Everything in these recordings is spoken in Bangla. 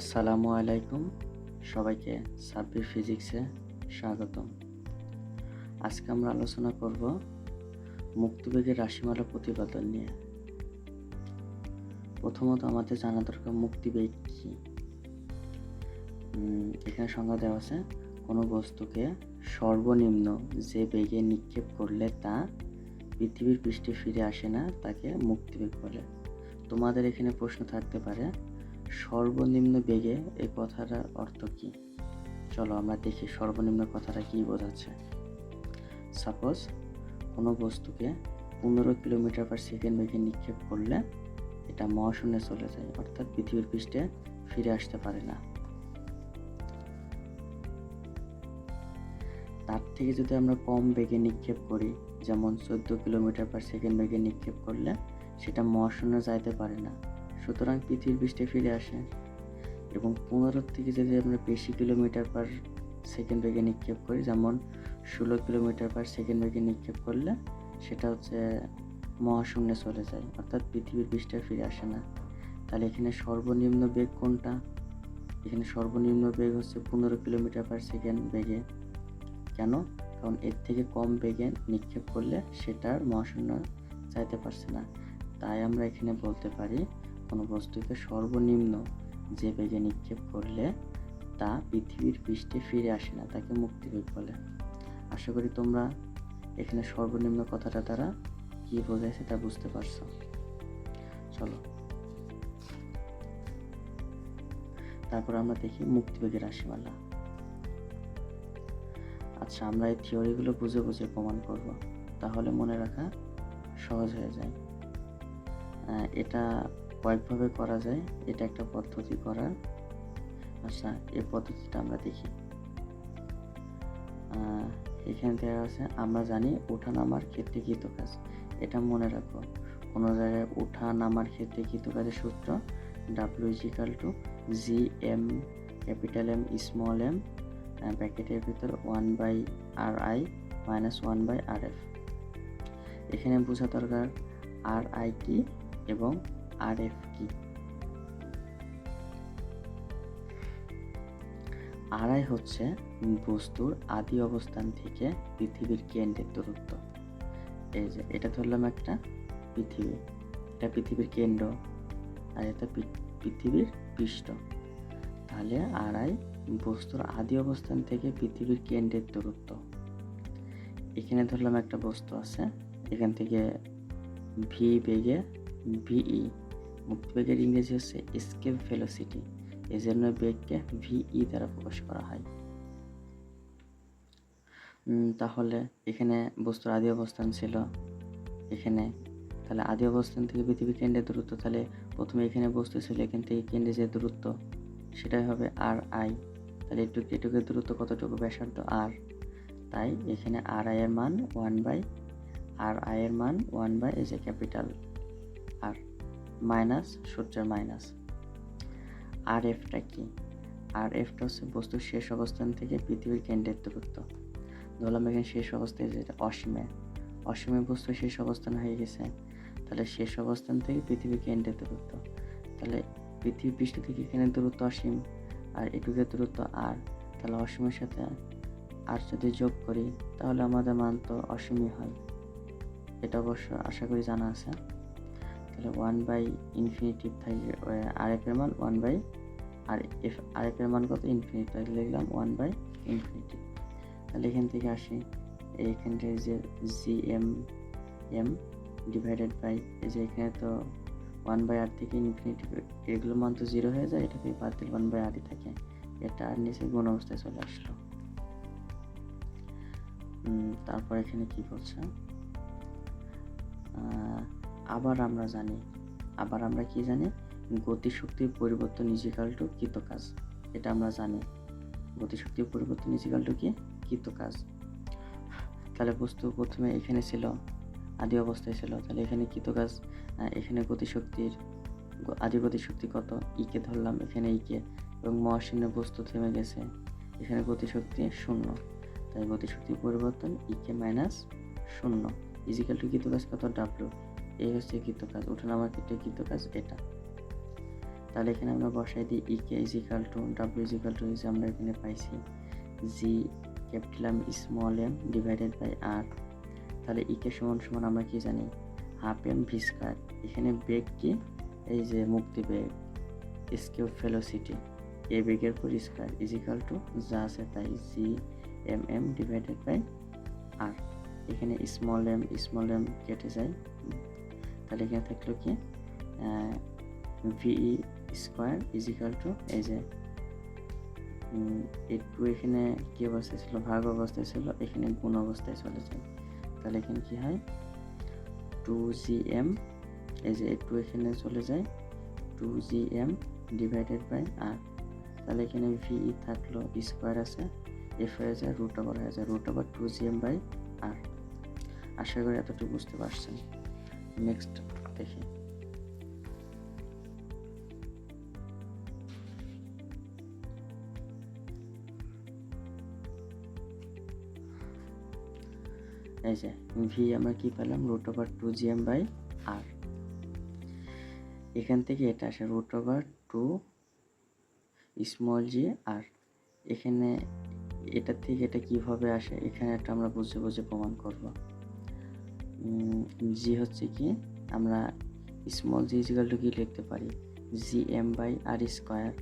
আসসালামু আলাইকুম। সবাইকে সাব্বির ফিজিক্সে স্বাগতম। আজকে আমরা আলোচনা করব মুক্তিবেগের রাশিমালা প্রতিপাদন নিয়ে। প্রথমত আমাদের জানা দরকার মুক্তিবেগ কী। এখানে সংজ্ঞা দেওয়া আছে, কোনো বস্তুকে সর্বনিম্ন যে বেগে নিক্ষেপ করলে তা পৃথিবীর পৃষ্ঠে ফিরে আসে না, তাকে মুক্তিবেগ বলে। তোমাদের এখানে প্রশ্ন থাকতে পারে সর্বনিম্ন বেগে এই কথাটার অর্থ কি? চলো আমরা দেখি সর্বনিম্ন কথাটা কি বোঝাচ্ছে। সাপোজ কোনো বস্তুকে পনেরো কিলোমিটার পার সেকেন্ড বেগে নিক্ষেপ করলে এটা মহাশূন্যে চলে যায়, অর্থাৎ পৃথিবীর পৃষ্ঠে ফিরে আসতে পারে না। তার থেকে যদি আমরা কম বেগে নিক্ষেপ করি, যেমন চোদ্দ কিলোমিটার পার সেকেন্ড বেগে নিক্ষেপ করলে, সেটা মহাশূন্যে যাইতে পারে না। সুতরাং পৃথিবীর পৃষ্ঠে ফিরে আসে এবং পনেরো থেকে যদি আমরা বেশি কিলোমিটার পার সেকেন্ড বেগে নিক্ষেপ করি, যেমন ষোলো কিলোমিটার পার সেকেন্ড বেগে নিক্ষেপ করলে সেটা হচ্ছে মহাশূন্যে চলে যায়, অর্থাৎ পৃথিবীর পৃষ্ঠে ফিরে আসে না। তাহলে এখানে সর্বনিম্ন বেগ কোনটা? এখানে সর্বনিম্ন বেগ হচ্ছে পনেরো কিলোমিটার পার সেকেন্ড বেগে। কেন? কারণ এর থেকে কম বেগে নিক্ষেপ করলে সেটার মহাশূন্য চাইতে পারছে না। তাই আমরা এখানে বলতে পারি কোনো বস্তুকে সর্বনিম্ন যে বেগে নিক্ষেপ করলে তা পৃথিবীর পৃষ্ঠে ফিরে আসে না, তাকে মুক্তিবেগ বলে। আশা করি তোমরা এখানে সর্বনিম্ন কথাটা দ্বারা কি বোঝাইছে তা বুঝতে পারছ। চলো। তারপর আমরা দেখি মুক্তিবেগের রাশিমালা। আচ্ছা আমরা এই থিওরিগুলো বুঝে বুঝে প্রমাণ করব। তাহলে মনে রাখা সহজ হয়ে যায়। এটা কয়েকভাবে করা যায়। এটা একটা পদ্ধতি করার আচ্ছা এই পদ্ধতিটা আমরা দেখি। এখানে দেওয়া আছে, আমরা জানি ওঠা নামার ক্ষেত্রে কৃত কাজ এটা মনে রাখব কোনো জায়গায় ওঠা নামার ক্ষেত্রে কৃত কাজের সূত্র W equal to G M capital M small M ব্র্যাকেটের ভিতর one by R I minus one by R F এখানে বোঝা দরকার আর আই কি এবং আর এফ কি? আড়াই হচ্ছে বস্তুর আদি অবস্থান থেকে পৃথিবীর কেন্দ্রের দূরত্ব। এই যে, এটা ধরলাম একটা পৃথিবী। এটা পৃথিবীর কেন্দ্র আর এটা পৃথিবীর পৃষ্ঠ। তাহলে আড়াই বস্তুর আদি অবস্থান থেকে পৃথিবীর কেন্দ্রের দূরত্ব। এখানে ধরলাম একটা বস্তু আছে, এখান থেকে ভি বেগে ভিই মুক্তিবেগের ইংরেজি হচ্ছে এসকেপ ভেলোসিটি এই জন্য বেগকে ভিই দ্বারা প্রকাশ করা হয়। তাহলে এখানে বস্তুর আদি অবস্থান ছিল এখানে। তাহলে আদি অবস্থান থেকে পৃথিবীর কেন্দ্রের দূরত্ব, তাহলে প্রথমে এখানে বস্তু ছিল, এখান থেকে কেন্দ্রে যে দূরত্ব, সেটাই হবে আর আই তাহলে এটুকু এটুকুর দূরত্ব কতটুকু? ব্যাসার্ধ আর তাই এখানে আর আই এর মান ওয়ান বাই আর আই এর মান one by as a capital R minus সূর্যের মাইনাস। আর এফটা কি? আর এফটা হচ্ছে বস্তুর শেষ অবস্থান থেকে পৃথিবীর কেন্দ্রের দূরত্ব। ধরলাম এখানে শেষ অবস্থায় যেটা অসীমে। অসীমে বস্তু শেষ অবস্থান হয়ে গেছে। তাহলে শেষ অবস্থান থেকে পৃথিবীর কেন্দ্রের দূরত্ব। তাহলে পৃথিবী পৃষ্ঠ থেকে এখানে দূরত্ব অসীম আর এটুকের দূরত্ব আর তাহলে অসীমের সাথে আর যদি যোগ করি, তাহলে আমাদের মান তো অসীমই হয়। এটা অবশ্য আশা করি জানা আছে। তাহলে ওয়ান বাই ইনফিনিটি থাকে আর এর মান ওয়ান বাই আর এফ আর মান কত? ইনফিনিটি তাহলে লিখলাম ওয়ান বাই ইনফিনিটি তাহলে এখান থেকে আসি। এইখান থেকে যে G M M divided by এই যে এখানে তো ওয়ান বাই আর থেকে ইনফিনিটি এগুলো মান তো জিরো হয়ে যায় এটা থেকে বাদ দিলে ওয়ান বাই আরই থাকে। এটা আর নিচে গুণ অবস্থায় চলে আসলো। তারপর এখানে কি বলছে আবার আমরা জানি। আবার আমরা কি জানি? গতিশক্তির পরিবর্তন ইজিকাল টু কৃত কাজ এটা আমরা জানি। গতিশক্তির পরিবর্তন ইজিকাল টু কি? কৃত কাজ তাহলে বস্তু প্রথমে এখানে ছিল, আদি অবস্থায় ছিল। তাহলে এখানে কৃত কাজ এখানে গতিশক্তির আদি গতিশক্তি কত? ইকে ধরলাম, এখানে ইকে এবং মহাশূন্য বস্তু থেমে গেছে। এখানে গতিশক্তি শূন্য। তাই গতিশক্তির পরিবর্তন ইকে মাইনাস শূন্য। ইজিক্যাল টু কৃত কাজ কত? ডাব্লু এই হচ্ছে কৃত কাজ ওঠানামার ক্ষেত্রে কৃত কাজ এটা। তাহলে এখানে আমরা বসাই দিই E K equal to W equal to যে আমরা এখানে পাইছি G capital M small M divided by R তাহলে ইকে সমান সমান আমরা কি জানি? হাফ এম ভি স্কোয়ার এখানে বেগ কি? এই যে মুক্তি বেগ স্কিউ ফেলোসিটি এ বেগের পর স্কোয়ার ইজিক্যাল টু যা আছে তাই G M M divided by R এখানে স্মল এম স্মল এম কেটে যায়। তাহলে এখানে থাকল কি? ভিই স্কোয়ার ইজিক্যাল টু এই যে এই টু এখানে কি অবস্থায় ছিল? ভাগ অবস্থায় ছিল, এখানে গুণ অবস্থায় চলে যায়। তাহলে এখানে কি হয়? টু জি এম এই যে টু এখানে চলে যায়। Two G M divided by R তাহলে এখানে ভিই থাকল স্কোয়ার আছে। এফ হয়ে যায় রুট ওভার হয়ে যায়। Root over two G M by R আশা করি এতটুকু বুঝতে পারছেন। নেক্সট দেখি। এই যে ভি আমরা কি পেলাম? Root over two G M by R এখান থেকে এটা আসে root over two small G R এখানে এটা থেকে এটা কীভাবে আসে? এখানে একটা আমরা বুঝে বুঝে প্রমাণ করব। জি হচ্ছে কি? আমরা স্মল জি ইজিক্যাল টু কি লিখতে পারি? G M by R square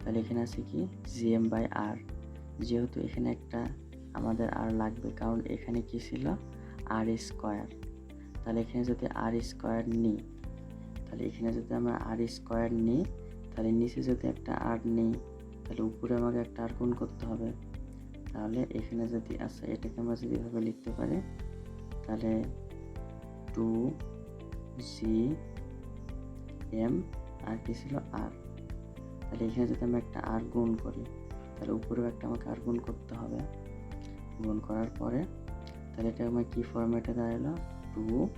তাহলে এখানে আছে কি? জি এম বাই আর যেহেতু এখানে একটা আমাদের আর লাগবে, কারণ এখানে কি ছিল? আর স্কোয়ার তাহলে এখানে যদি আর স্কোয়ার নিই, তাহলে এখানে যদি আমরা আর স্কোয়ার নিই, তাহলে নিচে যদি একটা আর নিই, তাহলে উপরে আমাকে একটা আর গুণ করতে হবে। তাহলে এখানে যদি আচ্ছা এটাকে আমরা যদি এভাবে লিখতে পারি, তাহলে টু জি এম আর কি ছিল আর। তাহলে এখানে যদি আমরা একটা আর গুণ করি, তাহলে উপরেও একটা আমাকে আর গুণ করতে হবে। গুণ করার পরে, তাহলে এটা আমার কী ফর্মেটে দাঁড়াল? Two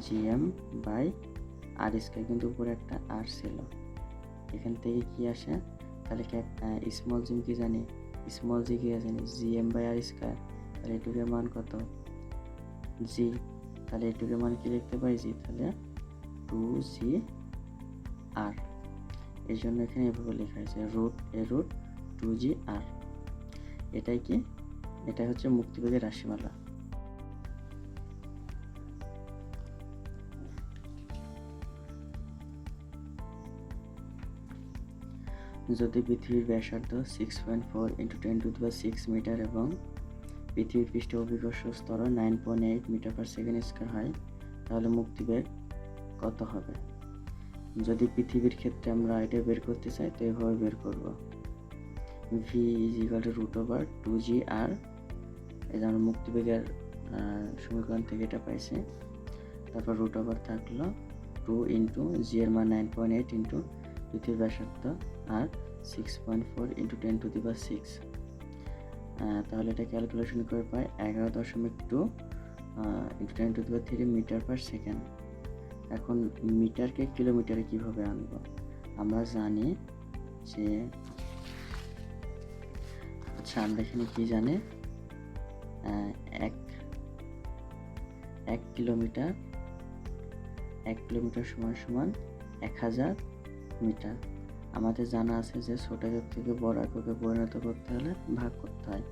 G M by R square, কিন্তু উপরে একটা আর ছিল। এখান থেকে কি আসে? তাহলে স্মল জিম কি জানি? স্মল জি কি জানি? G M by R square. তাহলে এটুকের মান কত? জি তাহলে এটুকের মান কি লিখতে পারি জি তাহলে টু জি আর এই জন্য এখানে এভাবে লেখা হয়েছে রুট এ রুট টু জি আর এটাই কি? এটাই হচ্ছে মুক্তিবেগের রাশিমালা। যদি পৃথিবীর ব্যাসার্ধ six point four into ten to six metre এবং পৃথিবীর পৃষ্ঠ অভিকর্ষ স্তর nine point eight metre per second square হয়, তাহলে মুক্তিবেগ কত হবে? যদি পৃথিবীর ক্ষেত্রে আমরা এটা বের করতে চাই, তো এভাবে বের করব। V is equal to root over two G R এই যেমন মুক্তিবেগের সমীকরণ থেকে এটা পাইছি। তারপর রুট ওভার থাকল টু ইন্টু জি এর মান নাইন পয়েন্ট এইট ইন্টু পৃথিবীর ব্যাসার্ধ আর six point four into ten to the six তাহলে এটা ক্যালকুলেশন করে পাই এগারো দশমিক two into ten to the বা থ্রি মিটার পার সেকেন্ড এখন মিটারকে কিলোমিটারে কীভাবে আনব? আমরা জানি যে আচ্ছা আমরা এখানে কি জানি? এক এক কিলোমিটার এক কিলোমিটার সমান সমান এক হাজার মিটার আমাদের জানা আছে যে ছোট একক থেকে বড় এককে পরিণত করতে হলে ভাগ করতে হয়।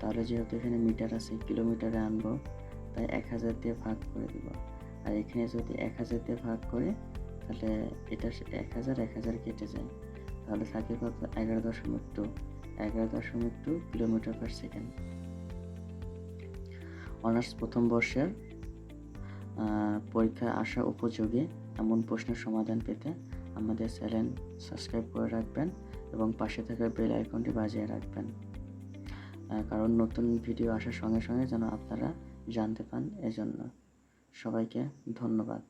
তাহলে যেহেতু এখানে মিটার আছে, কিলোমিটারে আনব, তাই এক হাজার দিয়ে ভাগ করে দিব। আর এখানে যদি এক হাজার দিয়ে ভাগ করে, তাহলে এটা এক হাজার এক হাজার কেটে যায়। তাহলে থাকে কত? এগারো দশমিক টু এগারো দশমিক two kilometre per second honours প্রথম বর্ষের পরীক্ষায় আসা উপযোগী এমন প্রশ্নের সমাধান পেতে আমাদের চ্যানেল সাবস্ক্রাইব করে রাখবেন এবং পাশে থাকা বেল আইকনটি বাজিয়ে রাখবেন। কারণ নতুন ভিডিও আসার সঙ্গে সঙ্গে যেন আপনারা জানতে পান এজন্য। সবাইকে ধন্যবাদ।